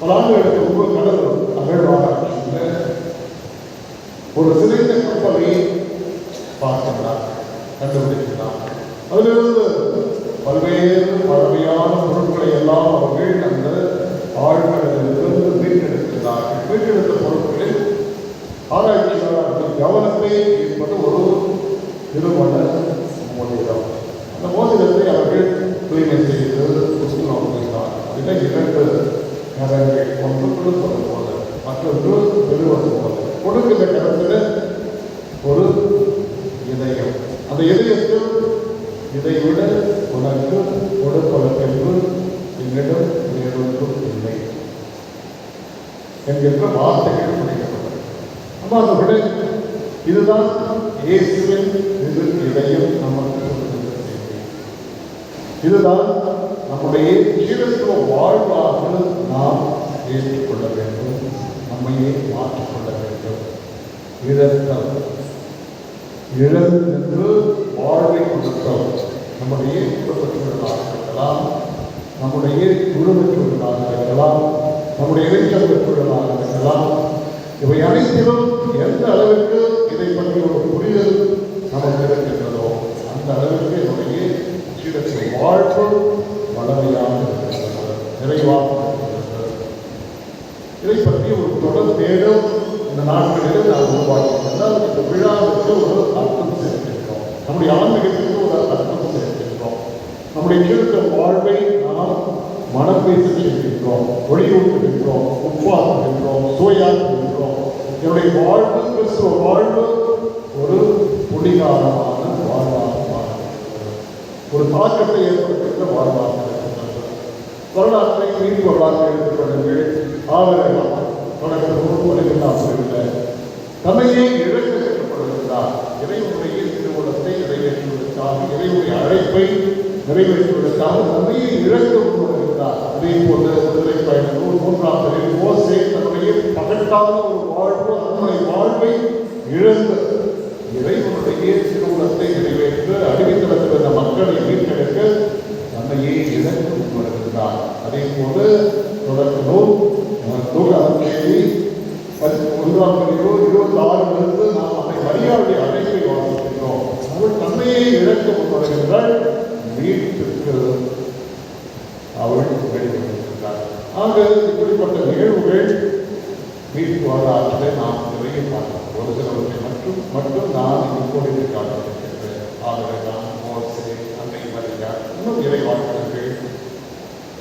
பல ஆண்டுகளுக்கு முன்பு கடல் அகழ்வாராய்ச்சியில் ஒரு சிதைந்த கப்பலை பார்க்கிறார் கண்டுபிடிக்கிறார் அதிலிருந்து பல்வேறு பழமையான பொருட்களை எல்லாம் அவர்கள் அந்த ஆழ்கடலிலிருந்து மீட்டெடுக்கிறார்கள் மீட்டெடுத்த பொருட்களில் ஆராய்ச்சியாளர்கள் கவனத்தை ஈர்ப்பது ஒரு நிறுவன மோதிரம். அந்த மோதிரத்தை அவர்கள் தூய்மை செய்து புத்து நோக்குகிறார் இரண்டு கரங்கள் ஒன்று கொடுப்பது போல மற்றொன்று பெறுவது போல கொடுக்கிற கரத்தில் ஒரு இதயம். அந்த இதயத்தில் இதைவிட உனக்கு கொடுப்பதற்கென்று என்னிடம் வேறொன்றும் இல்லை. என்கின்ற வார்த்தைகள் முடிக்கப்பட்டது அப்ப அந்த விட இதுதான் இயேசுவின் இது இதயம் நமக்கு இதுதான் நம்முடைய ஜீவத்துவ வாழ்வாக நாம் ஏற்றுக்கொள்ள வேண்டும். நம்மையே மாற்றிக்கொள்ள வேண்டும். இழத்தல் இழந்து வாழ்வை கொடுத்தல் நம்முடைய குடும்பத்தினர்களாக இருக்கலாம். நம்முடைய குடும்பத்தினர்களாக இருக்கலாம். நம்முடைய இளைஞர்களாக இருக்கலாம். இவை அனைத்திலும் எந்த அளவிற்கு இதை பற்றி ஒரு புரிதல் நமக்கு இருக்கின்றதோ அந்த அளவிற்கு என்னுடைய சீடத்தின் வாழ்வு வளமையாக நிறைவாக இதை பற்றி ஒரு தொடர் தேடும் இந்த நாட்களில் நாம் உருவாக்கியிருந்தால் இந்த விழாவுக்கு ஒரு அர்த்தம் சேர்த்திருக்கிறோம். நம்முடைய ஆன்மீகத்திற்கு ஒரு அர்த்தம் சேர்த்திருக்கிறோம். நம்முடைய கீழ்த்த வாழ்வை நாம் மனப்பேசி பேச செய்கின்றோம் ஒளியூட்டுகின்றோம் சுவையாக சுவையாக்குகின்றோம். என்னுடைய வாழ்வு கிறிஸ்துவ வாழ்வு ஒரு குடிகாரமான வாழ்வாக ஒரு தாக்கத்தை ஏற்படுத்துகின்ற வாழ்வாக வரலாற்றை நீதி வரலாற்றை எடுத்துக்கொள்ளுங்கள். ஆவரணம் தொடர்ந்து உருவெல்லாம் இல்லை தன்னையே இழந்து கட்டப்படுகின்றார் இறைவனுடைய திருமணத்தை நிறைவேற்றுவதற்காக இறைவனுடைய அழைப்பை நிறைவேற்றுவதற்காக தமையை இழந்து உருவெடுக்கிறார் அதே போல விடுதலை பயணம் மூன்றாம் பிரிவு மோசே தன்னுடைய பகட்டான ஒரு வாழ்வு தன்னுடைய வாழ்வை இழந்து இறைவனுடைய திருமணத்தை நிறைவேற்ற அடிமைத்தளத்தில் இருந்த மக்களை மீட்டெடுக்க தன்னையே இழந்து வருகின்றார் அதே போல தொடர்ந்து நூல் நூறாம் தேதி ஒன்றாம் பிரிவு இருபத்தி ஆறிலிருந்து நாம் அந்த மரியாதை அழைப்பை வாசிக்கின்றோம் அவள் தன்னையே இழக்க முன்வருகின்றாள் மீட்பிற்கு அவள் வெளிவந்திருக்கிறார் ஆக இப்படிப்பட்ட நிகழ்வுகள் மீட்பு வரலாற்றிலே நாம் நிறைய பார்க்கிறோம் ஒரு சிலவற்றை மட்டும் மட்டும் நான் இங்கு கோடிட்டு காட்டிருக்கின்றேன் ஆகவே நான் மோசே அன்னை மரியா இன்னும் இறை வாழ்க்கைகள்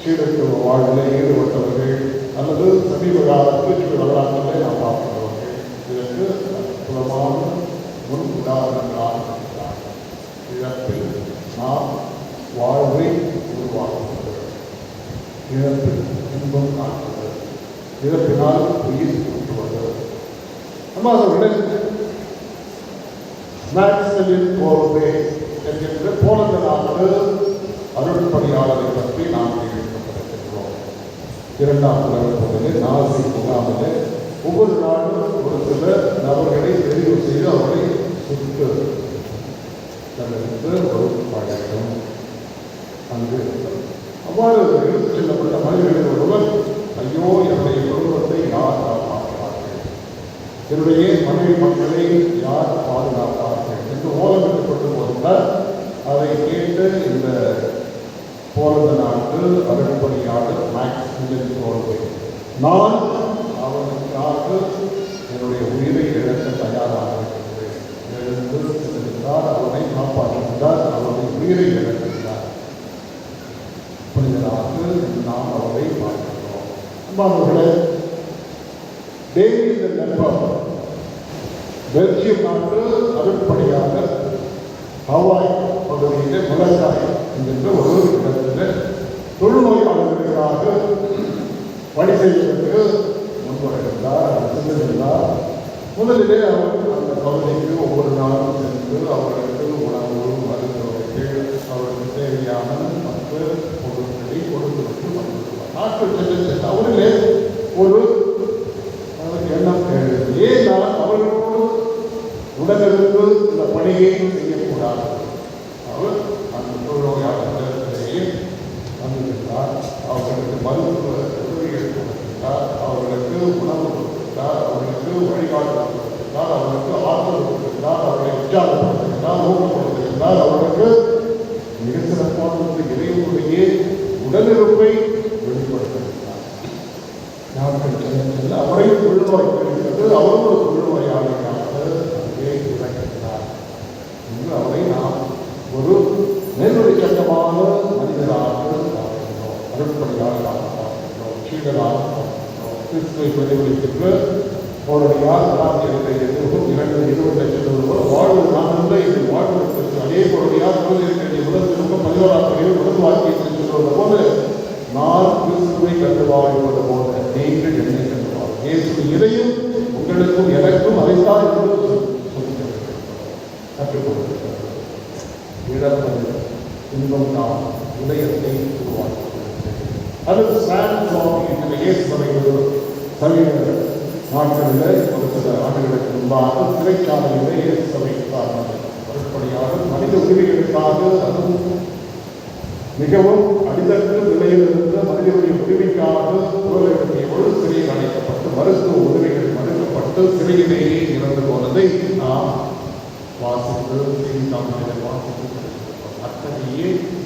சீரத்துவ வாழ்வில் ஈடுபட்டவர்கள் அல்லது சமீப கால திருச்சி வரலாற்றிலே நாம் பார்க்கிறவர்கள் இதற்கு அற்புதமான முன் உதாரணங்களாக இருக்கிறார்கள். இழப்பில் நாம் வாழ்வை உருவாக்குகிறது இழப்பில் இன்பம் காட்டுவது இழப்பினால் உயிர் கூட்டுவது நம்ம அதை விட மேக்ஸலின் போர்வே என்கின்ற போலந்த நாட்டு அருள்பணியாளரை பற்றி நாம் கேட்கிறோம் இரண்டாம் உலக போதிலே நாசி முகாமிலே ஒவ்வொரு நாளும் ஒரு சில நபர்களை தெரிவு செய்து அவர்களை சுட்டு தந்திருந்து ஒரு பழக்கம் அங்கு அவ்வாறு செல்லப்பட்ட மனிதர்கள் ஒருவர் ஐயோ என்னுடைய குடும்பத்தை யார் காப்பாற்றுவார்கள் என்னுடைய மனைவி மக்களை யார் பாதுகாப்பார்கள் என்று ஓலமிட்டுக் போதுதான் அதை கேட்டு இந்த போலந்த நாட்டு அருள்பணியாளர் மேக்ஸிமிலியன் தோல்வி நான் அவனுக்காக என்னுடைய உயிரை இழக்க தயாராக இருக்கிறேன். அவனை காப்பாற்றுகின்றார் அவனை உயிரை இழக்கின்றார் புனிதராக நாம் அவரை பார்க்கிறோம். அம்மாவர்களே டேவிட் நெப்பர் பெல்ஜியம் நாட்டு அருட்பணியாக ஹவாய் பகுதியிலே முலக்காய் என்கின்ற ஒரு இடத்தில் தொழுநோயாளர்களுக்காக பணி செய்வதற்கு சென்றிருந்தார் செல்லுகின்றார் முதலிலே அவர் அந்த பகுதிக்கு ஒவ்வொரு நாளும் சென்று அவர்களுக்கு உணவு மருந்து அவருக்கு தேவையான மற்ற பொருட்களை கொடுத்துவிட்டு வந்துவிடுவார். நாட்கள் சென்று சென்று அவர்களே ஒரு அவருக்கு எண்ணம் எழுது ஏன் நான் அவர்களோடு உடனிருந்து இந்த பணியை செய்யக்கூடாது? பாதுகாப்பதற்கால் அவருக்கு ஆற்றல் கொடுப்பதற்கால் அவரை உற்சாகப்படுவதற்கால் ஊக்கப்படுவதற்கால் அவருக்கு மிக சிறப்பான ஒரு இறைவனுடைய உடலிருப்பை வெளிப்படுத்துவதற்காக நாட்கள் செல்ல செல்ல அவரை உள்நோய் பெறுகிறது அவரும் ஒரு உள்நோயாளியாக ஒரு நேர்வழி சட்டமான மனிதராக பார்க்கிறோம் அருட்படியாக பார்க்கிறோம் சீடராக பார்க்கிறோம் கிறிஸ்துவை அவருடைய ஆசிரியத்தை எதிர்ப்பும் இரண்டு இருபது லட்சம் ரூபாய் வாழ்வு நான் அல்ல இது வாழ்வு அதே போல யார் இருக்கிற முதல் திரும்ப பதினோராம் பிரிவு முதல் வாழ்க்கையை சொல்வது போது நான் கிறிஸ்துவை கண்டு வாழ்வது போல நீங்கள் என்னை கண்டு வாழ் இயேசு இதையும் உங்களுக்கும் எனக்கும் அதைத்தான் என்று இழப்பது இன்பம் தான் இதயத்தை உருவாக்குகிறது அது சாண்ட் சுவாமி இயேசு சபையில் சமீப நாட்களில் ஒரு சில ஆண்டுகளுக்கு முன்பாக சிறைச்சாலைகளை இயேசு வைத்தார்கள் வருப்படியாக மனித உரிமைகளுக்காக அதுவும் மிகவும் அடித்தட்டு நிலையில் இருந்த மனிதனுடைய உரிமைக்காக உறவுடைய ஒரு சிறையில் அடைக்கப்பட்டு மருத்துவ உதவிகள் மறுக்கப்பட்டு சிறையிலேயே இறந்து போனதை நாம் வாசித்து செய்தித்தாள்களில் வாசித்து அத்தகைய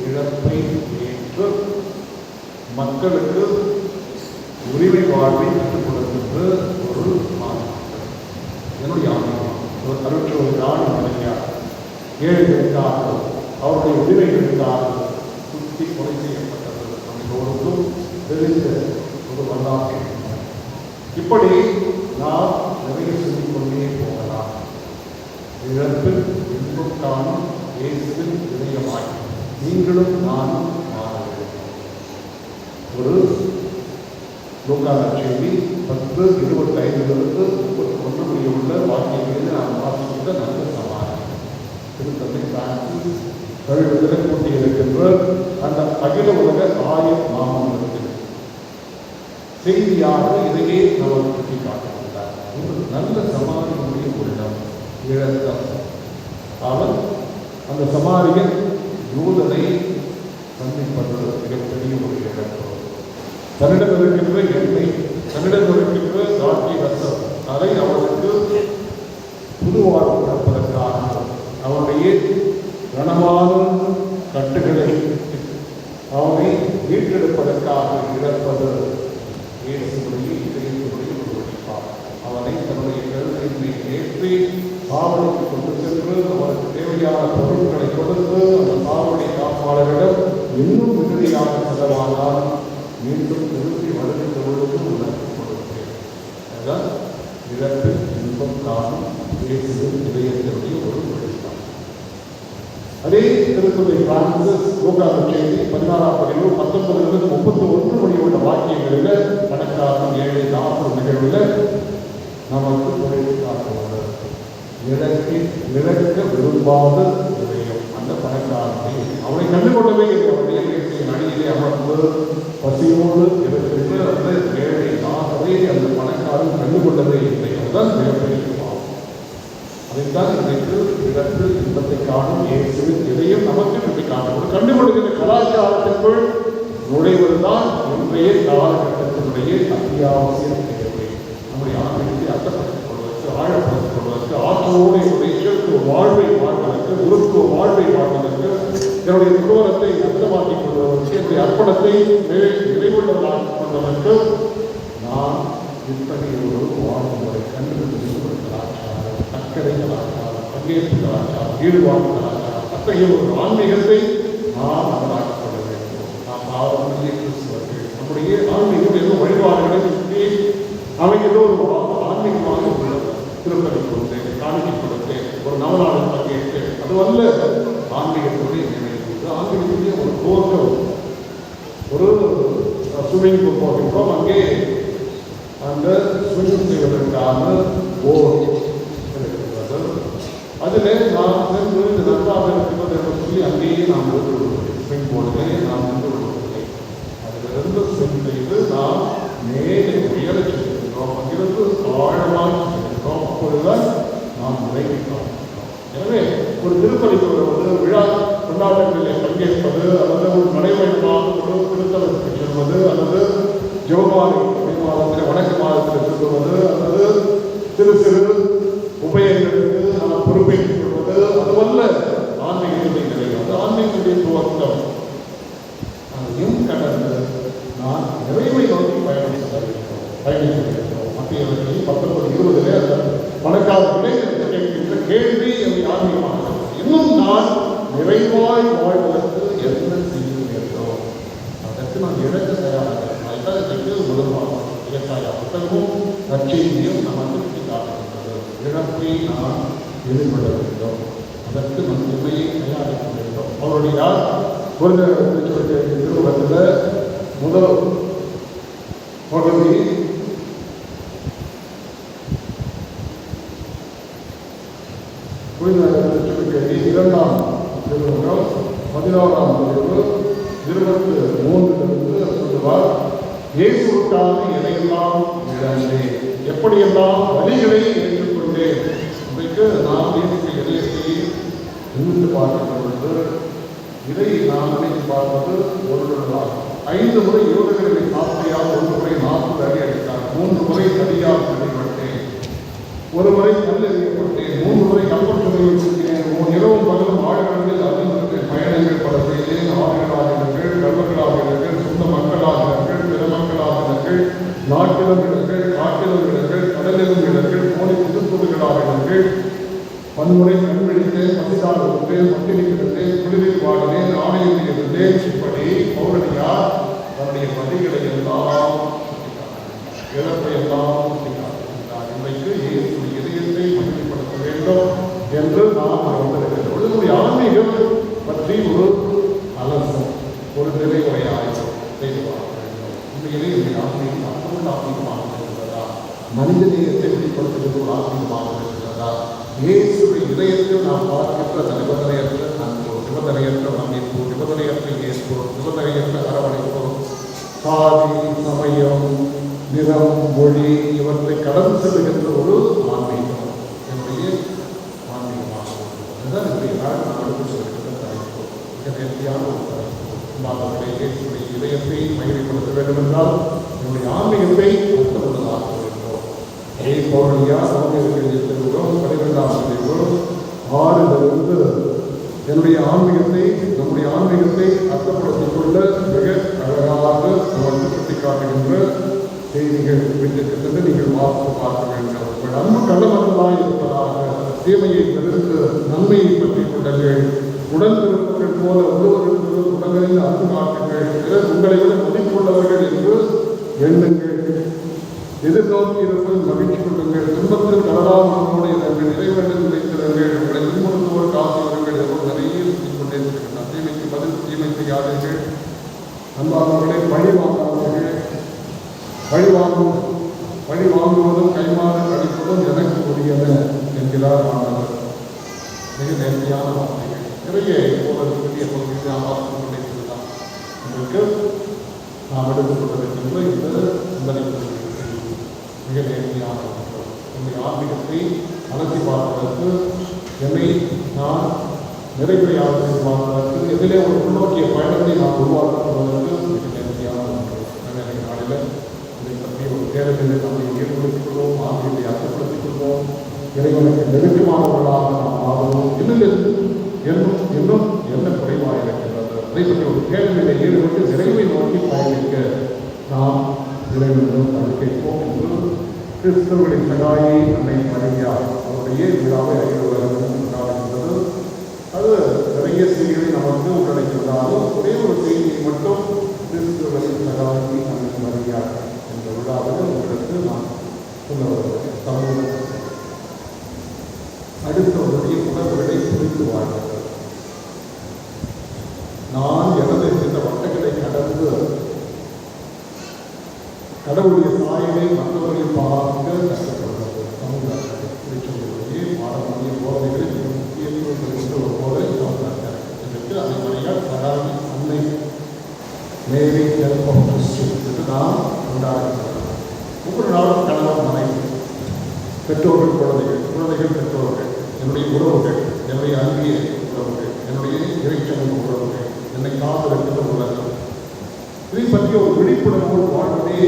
இழப்பை ஏற்று மக்களுக்கு உரிமை வாழ்வை கற்றுக் கொடுக்கின்ற ஒரு மாதம் என்னுடைய ஆணையம் ஒரு அருட்சோறு நாடு ஏழு ஏழைகளுக்காக அவருடைய உரிமைகளுக்காக சுற்றி கொலை செய்யப்பட்டது நம் எல்லோருக்கும் தெரிந்த ஒரு வரலாற்று இப்படி நாம் நிறைய சொல்லிக் கொண்டே போகலாம். இழப்பில் இன்பம் காணும் இயேசுவின் இதயமாய். நீங்களும் நானும் மாற வேண்டும் ஒரு லூக்கான செய்தி. பத்து இருபத்தி ஐந்திலிருந்து முப்பத்தி ஒன்று புரிய உள்ள வாக்கியங்களில் நாம் வாசிக்கின்ற நல்ல சமாதி திருத்தந்தை பிரான்சிஸ் கழுவுதல் கூட்டி இருக்கின்ற அந்த அகில உலக ஆயுள் மாமன்றத்தில் செய்தியாக இதையே அவர் சுட்டி காட்டுகின்றார் ஒரு நல்ல சமாதியினுடைய உள்ளம் இழந்தம் அவன் அந்த சமாதியின் யூதனை சந்திப்பது மிகப்பெரிய ஒரு இழப்பு. தன்னிடம் இருக்கின்ற எண்ணெய் தன்னிடம் இருக்கின்ற தாட்டி அதை அவனுக்கு புதுவாழ்வு கொடுப்பதற்காக அவனுடைய கனமான கட்டுகளை அவனை மீட்டெடுப்பதற்காக இழப்பது. இயேசுடைய இதயத்துடைய ஒரு வெளிப்பாடு அவனை தன்னுடைய கருத்தின் ஏற்றி காவலுக்கு கொண்டு சென்று அவருக்கு தேவையான பொருட்களை கொடுத்து அந்த காவலை காப்பாளரிடம் இன்னும் உறுதியாக செலவானால் மீண்டும் திருப்பி வருகின்ற பொழுது உனக்கு என்றால் இழப்பு இன்பம் காணும் இயேசுவின் இதயத்தினுடைய ஒரு வெளிப்பாடு அதே திருத்துறை பிரான்சிஸ் லூகான செய்தி பதினாறாம் பதிவு பத்தொன்பதிலிருந்து முப்பத்தி ஒன்று மணி உள்ள வாக்கியங்களில் கணக்காகும் ஏழை நாற்பது நிகழ்வில் நமக்கு தொழில் காட்டுவது. இழக்க விரும்பாத இதயம். அந்த பணக்காரனை அவனை கண்டுகொள்ளவே இல்லை. அவருடைய பேசிய நடிகிலே அமர்ந்து பசியோடு இருக்கின்ற அந்த ஏழை நாகவே அந்த பணக்காரன் கண்டுகொள்ளவே இல்லை அதுதான் மிகப்பெரிய பாவம் அதைத்தான் இன்றைக்கு இழப்பு காணும் இயேசுவின் இதையும் நமக்கு சுட்டி காணும். கண்டுகொள்கிற கலாச்சாரத்திற்குள் நுழைவதுதான் இன்றைய காலகட்டத்தினுடைய அத்தியாவசிய தேவை நம்முடைய ஆன்மீகத்தை அர்த்தப்படுத்திக் கொள்வதற்கு ஆழப்படுத்திக் கொள்வதற்கு ஆற்றலோடு என்னுடைய இயற்கை வாழ்வை வாழ்வதற்கு குருத்துவ வாழ்வை வாழ்வதற்கு என்னுடைய குடும்பத்தை அர்த்தமாக்கிக் கொள்வதற்கு என்னுடைய அர்ப்பணத்தை நிறைவுள்ளதாக நிறைவுள்ளவர்களாக்கிக் கொள்வதற்கு நான் இத்தகைய ஒரு வாழ்முறை கண்டுபிடித்து ஒரு கலாச்சாரம் அக்கறை கலாச்சாரம். பங்கேற்பு ஈடுபாடுகிறார்களா அத்தகைய ஒரு ஆன்மீகத்தை நாம் அமலாக்கிக் வேண்டும் நாம் பாவமில்லை கிறிஸ்துவர்கள் நம்முடைய ஆன்மீகம் ஏதோ வழிபாடுகளை சுற்றி அவை ஒரு ஆன்மீகமாக உள்ளது திருப்பதி கொடுத்து காணிக்கை கொடுத்து ஒரு நவநாடு பங்கேற்று அது அல்ல ஆன்மீகத்துடைய நினைவு ஆன்மீகத்துடைய ஒரு தோற்றம் ஒரு ஸ்விம்மிங் பூல் போகின்றோம். அங்கே அந்த ஸ்விம் செய்வதற்கான ஓர் அதில் நாம் சென்று இது நன்றாக இருக்கிறது என்று சொல்லி அங்கேயே நாம் வந்து விடுவதில்லை போடுவேன் நான் நாம் நின்று அதிலிருந்து சென்று நாம் மேலே உயர செல்கின்றோம். அங்கிருந்து ஆழமாக செல்கின்றோம். அப்பொழுதுதான் நாம் நிறைவு எனவே ஒரு திருப்பதிக்கு வருவது விழா கொண்டாட்டங்களில் பங்கேற்பது அல்லது ஒரு நடைமுறைமாக ஒரு திருத்தலத்துக்கு செல்வது அல்லது ஜோமாலை மாதத்தில் வடக்கு மாதத்தில் செல்வது அல்லது திரு சிறு உபயங்களுக்கு நாம் பொறுப்பேற்றுக் கொள்வது அதுவல்ல ஆன்மீகத்துடைய நிலை அது ஆன்மீகத்துடைய துவக்கம் அதையும் கடந்து நான் நிறைவை நோக்கி பயணம் செய்ய வேண்டும் பயணிக்க வேண்டும் மத்திய பத்தொன்பது இருபதுல அந்த பணக்காரர்களே கேட்கின்ற கேள்வி என்னை ஆன்மீகமாக இன்னும் நான் நிறைவாய் வாழ்வதற்கு என்ன செய்ய வேண்டும் அதற்கு நான் இழக்க தயாராக அதுதான் இதற்கு முதல் நற்செய்தியும் நமக்கு சுட்டி காட்டுகின்றது இழப்பை நாம் எதிர்கொள்ள வேண்டும் அதற்கு நம் உண்மையை தயாரிக்க வேண்டும் அவருடைய ஒரு சொல்லிய திருவுலகத்தில் முதல் பகுதி புரிந்த இரண்டாம் திருமுகம் பதினோராம் பிரிவு இருபத்து மூன்றிலிருந்து சொல்லுவார் இயேசுக்காக எதையெல்லாம் இழந்தேன்? எப்படியெல்லாம் வழிகளை ஏற்றுக்கொண்டேன் இன்றைக்கு நாம் இயற்கை இதயத்தை நிமிர்ந்து பார்க்கின்ற பொழுது இதை நாம் நினைத்து பார்ப்பது ஒரு நாளாகும் ஐந்து முறை யோகர்களை பார்த்தையால் ஒரு முறை நாற்பது அடி அடித்தார். மூன்று முறை தனியார் தடிப்பட்டேன் ஒரு முறை கல் எறியப்பட்டேன் மூன்று முறை கப்பல் துறையில் இருக்கிறேன் இரவும் பகலும் ஆழ்கடலில் அறிந்திருக்கிறேன் பயணங்கள் பல செய்தேன். ஆறுகளாகினர்கள் கல்வர்களாகினர்கள் சொந்த மக்களாகினர்கள் பிற மக்களாகினர்கள் நாட்டிலும் இடங்கள் காட்டிலும் இடங்கள் கடலிலும் இடங்கள் போலி புதுப்புதுகளாகினர்கள் பன்முறை கண் விழித்தேன் பசிதால் இருந்தேன் பட்டினி கிடந்தேன் குளிரில் வாடினேன் ஆணையில் இருந்தேன் இப்படி பௌரணியார் தன்னுடைய பதிகளை எல்லாம் இழப்பை எல்லாம் சுட்டிக்காட்டுகின்றார் இன்றைக்கு இயேசு இதயத்தை மகிழ்ச்சிப்படுத்த வேண்டும் என்று நாம் அறிந்திருக்கிறோம். நம்முடைய ஆன்மீகம் பற்றி ஒரு அலசம் ஒரு நிலைமுறை ஆய்வு செய்து பார்க்க வேண்டும். இந்த இந்த ஆன்மீகம் ஆன்மீகமாக மனித நேயத்தை வெளிப்படுத்துகிற ஒரு ஆத்மீகமாக இருக்கிறதா இயேசுடைய இதயத்தில் நாம் பார்க்கின்ற அந்த நிபந்தனையற்ற அன்பு நிபந்தனையற்ற நம்பிப்பு நிபந்தனையற்ற இயேசு நிபந்தனையற்ற அரவணைப்பு சாதி சமயம் நிறம் மொழி இவற்றை கடந்து செல்கின்ற ஒரு ஆன்மீகம் என்னுடைய ஆன்மீகமாக அதுதான் இன்றைய நாள் நாம் எடுத்து செல்கின்ற தலைப்பு மிக நேர்த்தியான ஒரு தலைப்பு நம்மளுடைய இயேசுடைய இதயத்தை மகிழ்ப்படுத்த வேண்டும் என்றால் என்னுடைய ஆன்மீகத்தை அர்த்தமுள்ளதாக வேண்டும் அதே பௌரணியா சௌமியர்கள் திருவுறோம் பனிரெண்டாம் என்னுடைய ஆன்மீகத்தை நம்முடைய ஆன்மீகத்தை அர்த்தப்படுத்திக் கொள்ள மிக அழகாக நமக்கு சுட்டிக்காட்டுகின்ற செய்திகள் விட்டிருக்கின்றது நீங்கள் பார்த்து பார்க்க வேண்டும் உங்கள் அன்பு கள்ளமர்களாய் இருப்பதாக தீமையை தவிர்த்து நன்மையை பற்றி கொள்ளுங்கள் உடன் பிறப்புகள் போல ஒருவருக்கு உடல்களில் அன்பு காட்டுங்கள் உங்களை விட எதிர்நோக்கி இருப்பது மகிழ்ச்சி கொள்ளுங்கள் துன்பத்தில் கடலாம் நம்மோடு இருங்கள் இறைவனில் வைத்திருங்கள் உங்களை துன்புறுத்துவோர் காசு வருங்கள் என்று நிறைய சொல்லிக் கொண்டே தீமைக்கு பதில் தீமை செய்யாதீர்கள் அன்பானவர்களை பழி வாங்காதீர்கள் பழி வாங்கும் பழி வாங்குவதும் கைமாறு கழிப்பதும் எனக்கு உரியது என்கிறார் ஆண்டவர் மிக நேர்மையான வார்த்தைகள். நிறைய ஒரு பெரிய பகுதியில் நாம் பார்த்துக் கொண்டே இருக்கலாம் உங்களுக்கு நாம் எடுத்துக்கொள்ள வேண்டும் இந்த சிந்தனை பகுதிகள் மிக நேர்மையாக ஒன்று என்னுடைய ஆன்மீகத்தை அலசி பார்ப்பதற்கு என்னை நான் நிறைவுரையாக பார்ப்பதற்கு எதிலே ஒரு முன்னோக்கிய பயணத்தை நான் உருவாக்கப்படுவதற்கு மிக நேர்மையான ஒன்று. எனவே நாளில் இதை பற்றி ஒரு தேடலில் நம்மை ஈடுபடுத்திக் கொள்வோம் ஆன்மீகத்தை அர்த்தப்படுத்திக் கொள்வோம் இறைவனுக்கு நெருக்கமானவர்களாக நாம் ஆகுவோம் இன்னும் இன்னும் இன்னும் என்ன குறைவாக இருக்கின்றது? அதை பற்றி ஒரு கேள்வியில் ஈடுபட்டு நிறைவை நோக்கி பயணிக்க நாம் இறைவனிடம் அறிக்கைப்போம் என்று கிறிஸ்தவர்களின் சகாயை அன்னை மரியா அவருடைய விழாவை அறிவுறுவதற்கு என்பது. அது நிறைய செய்திகளை நமக்கு உள்ளடக்கியிருந்தாலும் ஒரே ஒரு செய்தியை மட்டும் கிறிஸ்தவர்களின் சகாயி அன்னை மரியா என்ற விழாவில் உங்களுக்கு நான் சொல்ல வருகிறேன். சமூக அடுத்தவருடைய உணர்வுகளை புரிந்து வாழ்கிறது நான் எனது இந்த வட்டங்களை கடந்து கடவுளுடைய சாயலை மற்றவர்கள் பார்க்க கஷ்டப்படுறது சமுதாயத்தை சொல்லுவதே பாரம்பரிய போதைகளில் மிக முக்கியத்துவம் பெறுகின்ற ஒரு போதை சமுதாயம் இதற்கு அனைவரையால் சகாமி அன்னை மேரி ஹெல்ப் என்று நாம் கொண்டாடுகிறோம். ஒவ்வொரு நாளும் கணவன் மனைவி பெற்றோர்கள் குழந்தைகள் குழந்தைகள் பெற்றோர்கள் என்னுடைய உறவுகள் என்னுடைய அன்பிய உறவுகள் என்னுடைய இறைச்சமூக உறவுகள் என்னை காத்திருக்கின்ற உலகம். இதை பற்றி ஒரு விழிப்புணர்வோடு வாழ்வதே